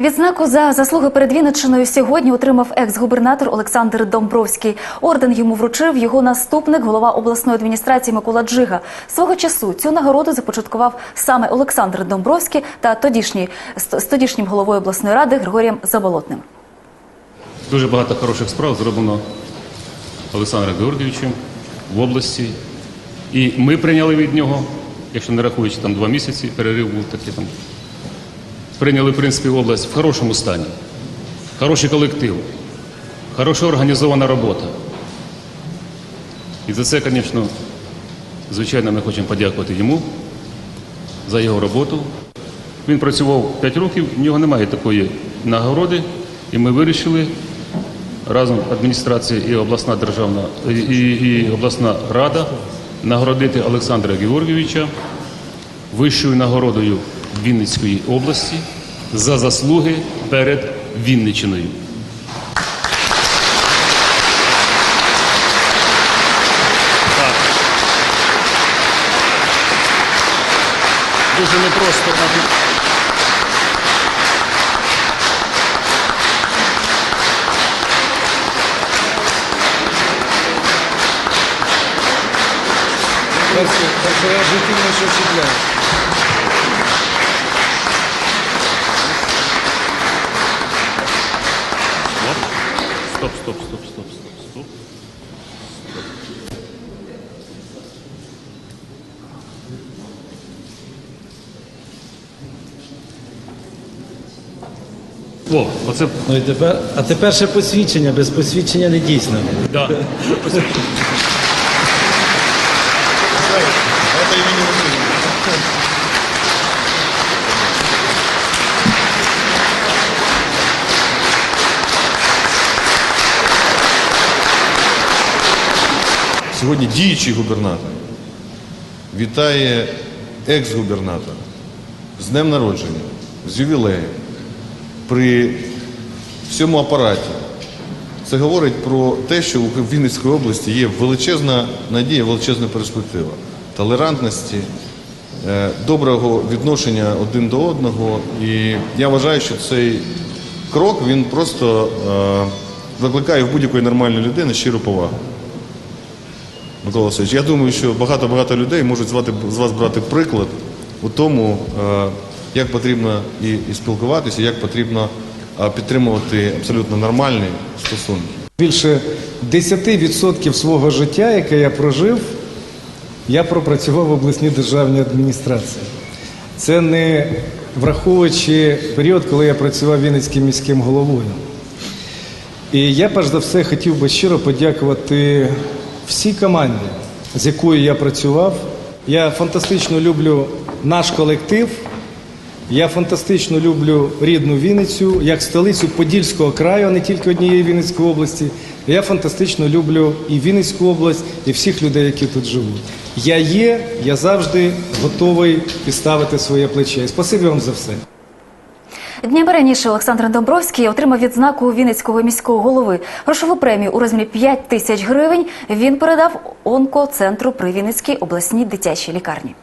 Відзнаку за заслуги перед Вінниччиною сьогодні отримав екс-губернатор Олександр Домбровський. Орден йому вручив його наступник, голова обласної адміністрації Микола Джига. Свого часу цю нагороду започаткував саме Олександр Домбровський та тодішній з тодішнім головою обласної ради Григорієм Заболотним. Дуже багато хороших справ зроблено Олександром Георгійовичем в області. І ми прийняли від нього, якщо не рахуючи там два місяці, перерив був такий там. Прийняли, в принципі, область в хорошому стані. Хороший колектив, хороша організована робота. І за це, звісно, звичайно, ми хочемо подякувати йому за його роботу. Він працював 5 років, в нього немає такої нагороди, і ми вирішили разом адміністрація і обласна державна і, і, обласна рада нагородити Олександра Георгійовича вищою нагородою Вінницької області за заслуги перед Вінниччиною. Так. Дуже непросто. Я в житті не що О, оце Ну і тепер, а тепер ще посвідчення, без посвідчення не дійсно. да. Сьогодні діючий губернатор вітає екс-губернатора з днем народження, з ювілеєм при всьому апараті. Це говорить про те, що у Вінницької області є величезна надія, величезна перспектива толерантності, е, доброго відношення один до одного. І я вважаю, що цей крок він просто е, викликає в будь-якої нормальної людини щиру повагу. Микола Васильович, я думаю, що багато-багато людей можуть звати, з вас брати приклад у тому, е, як потрібно і, і спілкуватися, як потрібно підтримувати абсолютно нормальні стосунки. Більше 10% свого життя, яке я прожив, я пропрацював в обласній державній адміністрації. Це не враховуючи період, коли я працював Вінницьким міським головою. І я перш за все хотів би щиро подякувати всій команді, з якою я працював. Я фантастично люблю наш колектив. Я фантастично люблю рідну Вінницю як столицю Подільського краю, а не тільки однієї Вінницької області. Я фантастично люблю і Вінницьку область, і всіх людей, які тут живуть. Я є, я завжди готовий підставити своє плече. Спасибі вам за все. Днями раніше Олександр Домбровський отримав відзнаку Вінницького міського голови. Грошову премію у розмірі 5 тисяч гривень він передав онкоцентру при Вінницькій обласній дитячій лікарні.